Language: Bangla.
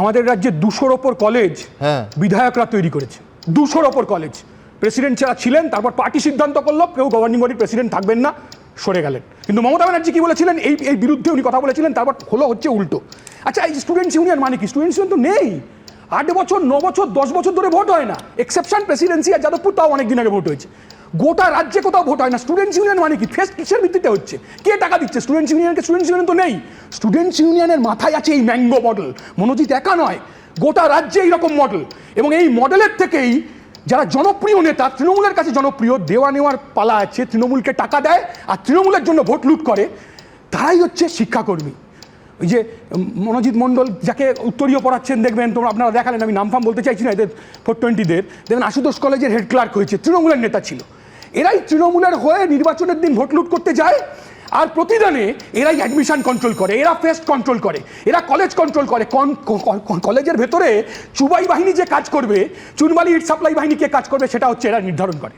আমাদের রাজ্যে দুশোর ওপর কলেজ হ্যাঁ। বিধায়করা তৈরি করেছে। দুশোর ওপর কলেজ প্রেসিডেন্ট যারা ছিলেন তারপর পার্টি সিদ্ধান্ত করল কেউ গভর্নিং বডির প্রেসিডেন্ট থাকবেন না সরে গেলেন। কিন্তু মমতা ব্যানার্জি কি বলেছিলেন? এই এই বিরুদ্ধে উনি কথা বলেছিলেন তারপর হলো হচ্ছে উল্টো। আচ্ছা এই স্টুডেন্টস ইউনিয়ন মানে কি? স্টুডেন্টস ইউনিয়ন তো নেই। আট বছর, ন বছর, দশ বছর ধরে ভোট হয় না। এক্সেপশন প্রেসিডেন্সি আর যাদবপুর তাও অনেক দিন আগে ভোট হয়েছে। গোটা রাজ্যে কোথাও ভোট হয় না। স্টুডেন্টস ইউনিয়ন মানে কি? ফেস কিসের ভিত্তিতে হচ্ছে? কে টাকা দিচ্ছে? স্টুডেন্টস ইউনিয়নকে স্টুডেন্টস ইউনিয়ন তো নেই। স্টুডেন্টস ইউনিয়নের মাথায় আছে এই ম্যাঙ্গো মডেল মনোজিৎ একা নয়। গোটা রাজ্যে এইরকম মডেল এবং এই মডেলের থেকেই যারা জনপ্রিয় নেতা, তৃণমূলের কাছে জনপ্রিয়, দেওয়া নেওয়ার পালা আছে, তৃণমূলকে টাকা দেয়, আর তৃণমূলের জন্য ভোট লুট করে, তারাই হচ্ছে শিক্ষাকর্মী। ওই যে মনোজিৎ মণ্ডল যাকে উত্তরীয় পড়াচ্ছেন, দেখবেন তোমরা আপনারা দেখালেন, আমি নাম ফাম বলতে চাইছি না, এদের ফোর টোয়েন্টিদের। দেখবেন আশুতোষ কলেজের হেড ক্লার্ক হয়েছে, তৃণমূলের নেতা ছিল। এরাই তৃণমূলের হয়ে নির্বাচনের দিন ভোট লুট করতে যায়, আর প্রতিদানে এরাই অ্যাডমিশন কন্ট্রোল করে, এরা ফেস্ট কন্ট্রোল করে, এরা কলেজ কন্ট্রোল করে। কলেজের ভেতরে চুবাই বাহিনী যে কাজ করবে চুনবালি ইট সাপ্লাই বাহিনী কে কাজ করবে, সেটা হচ্ছে এরা নির্ধারণ করে।